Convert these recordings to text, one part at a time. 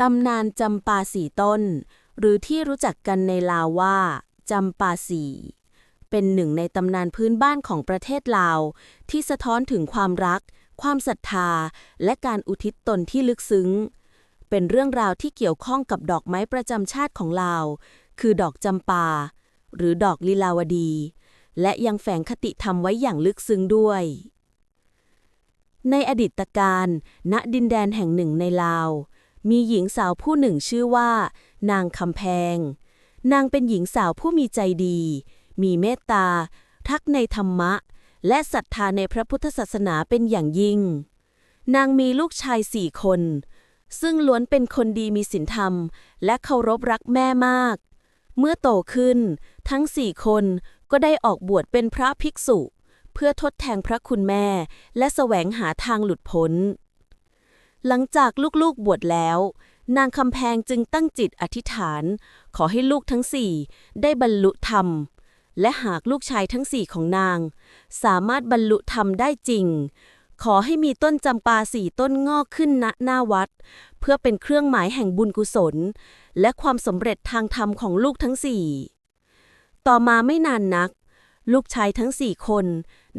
ตำนานจำปาสีต้น หรือที่รู้จักกันในลาวว่าจำปาสีเป็นหนึ่งในตำนานพื้นบ้านของประเทศลาว ที่สะท้อนถึงความรัก ความศรัทธา และการอุทิศตนที่ลึกซึ้ง เป็นเรื่องราวที่เกี่ยวข้องกับดอกไม้ประจำชาติของลาว คือดอกจำปา หรือดอกลีลาวดี และยังแฝงคติธรรมไว้อย่างลึกซึ้งด้วย ในอดีตการ ณดินแดนแห่งหนึ่งในลาว มีหญิงสาวผู้หนึ่งชื่อว่า นางคำแพง นางเป็นหญิงสาวผู้มีใจดี มีเมตตา ทักในธรรมะ และศรัทธาในพระพุทธศาสนาเป็นอย่างยิ่ง นางมีลูกชายสี่คน ซึ่งล้วนเป็นคนดีมีศีลธรรม และเคารพรักแม่มาก เมื่อโตขึ้น ทั้งสี่คนก็ได้ออกบวชเป็นพระภิกษุ เพื่อทดแทนพระคุณแม่ และแสวงหาทางหลุดพ้น หลังจากลูกๆบวชแล้ว นางคำแพงจึงตั้งจิตอธิษฐาน ขอให้ลูกทั้งสี่ได้บรรลุธรรม และหากลูกชายทั้งสี่ของนาง สามารถบรรลุธรรมได้จริง ขอให้มีต้นจำปาสี่ต้นงอกขึ้นณหน้าวัด เพื่อเป็นเครื่องหมายแห่งบุญกุศล และความสำเร็จทางธรรมของลูกทั้งสี่ต่อมาไม่นานนัก ลูกชายทั้งสี่คน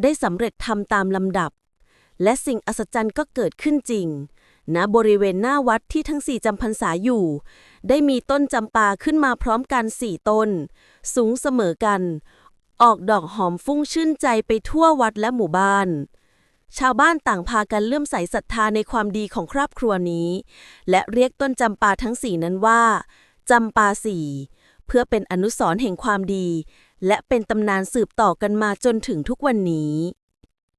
ได้สำเร็จทำตามลำดับ และสิ่งอัศจรรย์ก็เกิดขึ้นจริง ณบริเวณหน้าวัดที่ทั้งสี่จำพรรษาอยู่ ได้มีต้นจำปาขึ้นมาพร้อมกันสี่ต้น สูงเสมอกัน ออกดอกหอมฟุ้งชื่นใจไปทั่ววัดและหมู่บ้าน ชาวบ้านต่างพากันเลื่อมใสศรัทธาในความดีของครอบครัวนี้ และเรียกต้นจำปาทั้งสี่นั้นว่าจำปาสี่เพื่อเป็นอนุสรณ์แห่งความดี และเป็นตำนานสืบต่อกันมาจนถึงทุกวันนี้